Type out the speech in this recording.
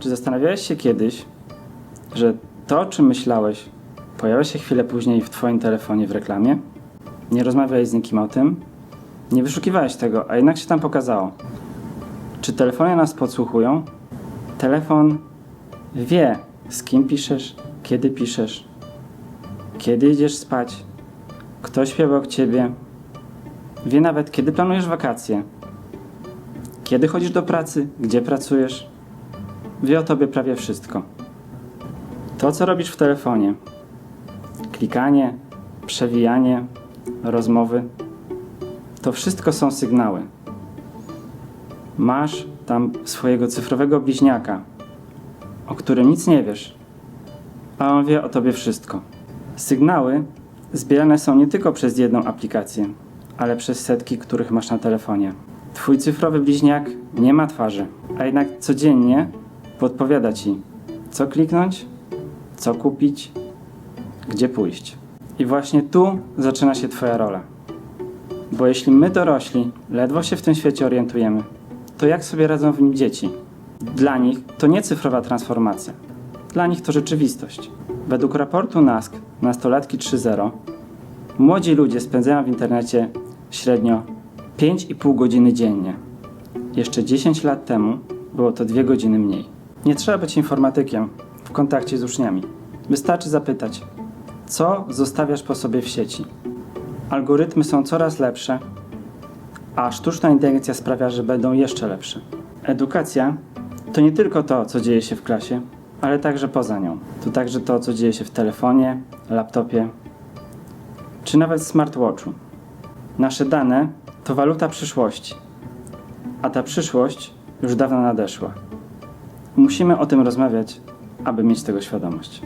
Czy zastanawiałeś się kiedyś, że to, o czym myślałeś, pojawia się chwilę później w Twoim telefonie w reklamie? Nie rozmawiałeś z nikim o tym? Nie wyszukiwałeś tego, a jednak się tam pokazało. Czy telefony nas podsłuchują? Telefon wie, z kim piszesz, kiedy piszesz, kiedy idziesz spać, kto śpiewa obok ciebie. Wie nawet, kiedy planujesz wakacje, kiedy chodzisz do pracy, gdzie pracujesz. Wie o tobie prawie wszystko. To, co robisz w telefonie, klikanie, przewijanie, rozmowy, to wszystko są sygnały. Masz tam swojego cyfrowego bliźniaka, o którym nic nie wiesz, a on wie o tobie wszystko. Sygnały zbierane są nie tylko przez jedną aplikację, ale przez setki, których masz na telefonie. Twój cyfrowy bliźniak nie ma twarzy, a jednak codziennie podpowiada ci, co kliknąć, co kupić, gdzie pójść. I właśnie tu zaczyna się Twoja rola. Bo jeśli my dorośli ledwo się w tym świecie orientujemy, to jak sobie radzą w nim dzieci? Dla nich to nie cyfrowa transformacja. Dla nich to rzeczywistość. Według raportu NASK Nastolatki 3.0 młodzi ludzie spędzają w internecie średnio 5,5 godziny dziennie. Jeszcze 10 lat temu było to 2 godziny mniej. Nie trzeba być informatykiem w kontakcie z uczniami. Wystarczy zapytać, co zostawiasz po sobie w sieci. Algorytmy są coraz lepsze, a sztuczna inteligencja sprawia, że będą jeszcze lepsze. Edukacja to nie tylko to, co dzieje się w klasie, ale także poza nią. To także to, co dzieje się w telefonie, laptopie, czy nawet smartwatchu. Nasze dane to waluta przyszłości, a ta przyszłość już dawno nadeszła. Musimy o tym rozmawiać, aby mieć tego świadomość.